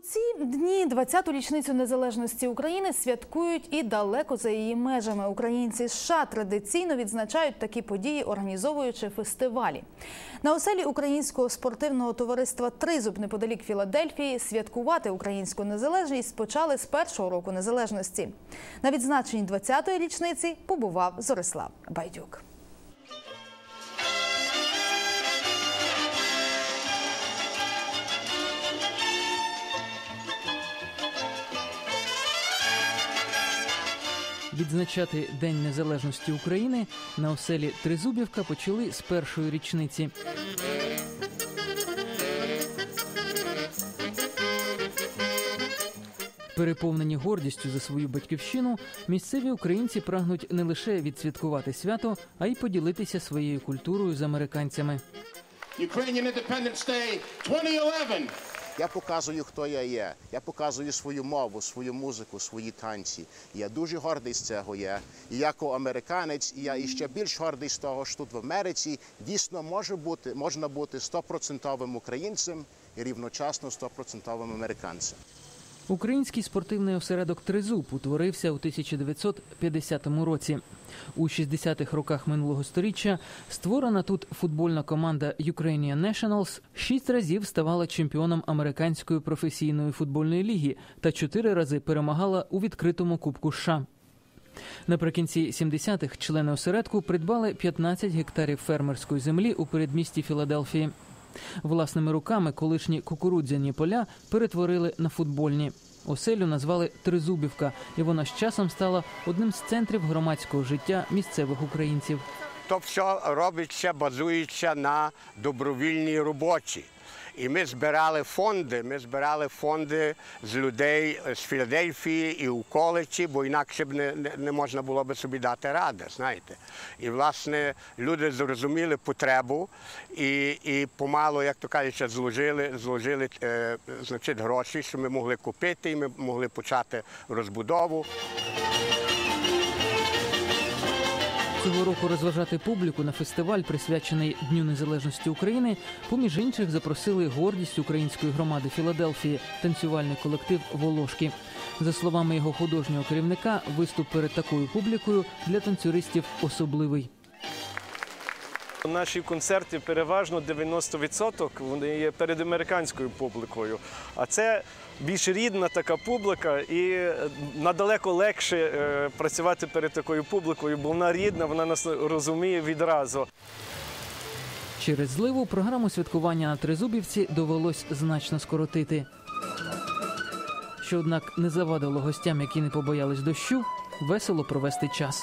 У ці дні 20-ту річницю незалежності України святкують і далеко за її межами. Українці США традиційно відзначають такі події, організовуючи фестивалі. На оселі українського спортивного товариства Тризуб неподалік Філадельфії святкувати українську незалежність почали з першого року незалежності. На відзначенні 20-ї річниці побував Зорислав Байдюк. Відзначати День Незалежності України на оселі Тризубівка почали з першої річниці. Переповнені гордістю за свою батьківщину, місцеві українці прагнуть не лише відсвяткувати свято, а й поділитися своєю культурою з американцями. Ukrainian Independence Day 2011. Я показую, хто я є. Я показую свою мову, свою музику, свої танці. Я дуже гордий з цього є. І як американець, і я іще більш гордий з того, що тут в Америці дійсно може бути, можна бути стопроцентовим українцем і рівночасно стопроцентовим американцем. Український спортивний осередок Тризуб утворився у 1950 році. У 60-х роках минулого століття створена тут футбольна команда Ukrainian Nationals шість разів ставала чемпіоном американської професійної футбольної ліги та чотири рази перемагала у відкритому кубку США. Наприкінці 70-х члени осередку придбали 15 гектарів фермерської землі у передмісті Філадельфії. Власними руками колишні кукурудзяні поля перетворили на футбольні. Оселю назвали Тризубівка, і вона з часом стала одним з центрів громадського життя місцевих українців. То все робиться, базується на добровільній роботі. І ми збирали фонди. Ми збирали фонди з людей з Філадельфії і у коледжі, бо інакше б не, не, не можна було би собі дати ради, знаєте. І власне люди зрозуміли потребу і, і помало, як то кажеться, зложили, зложили е, значить, гроші, що ми могли купити, і ми могли почати розбудову. Цього року розважати публіку на фестиваль, присвячений Дню Незалежності України, поміж інших запросили гордість української громади Філадельфії, танцювальний колектив Волошки. За словами його художнього керівника, виступ перед такою публікою для танцюристів особливий. Наші концерти переважно 90% вони є перед американською публікою. А це більш рідна така публіка, і надалеко легше е, працювати перед такою публікою, бо вона рідна, вона нас розуміє відразу. Через зливу програму святкування на Тризубівці довелось значно скоротити. Що, однак, не завадило гостям, які не побоялись дощу, весело провести час.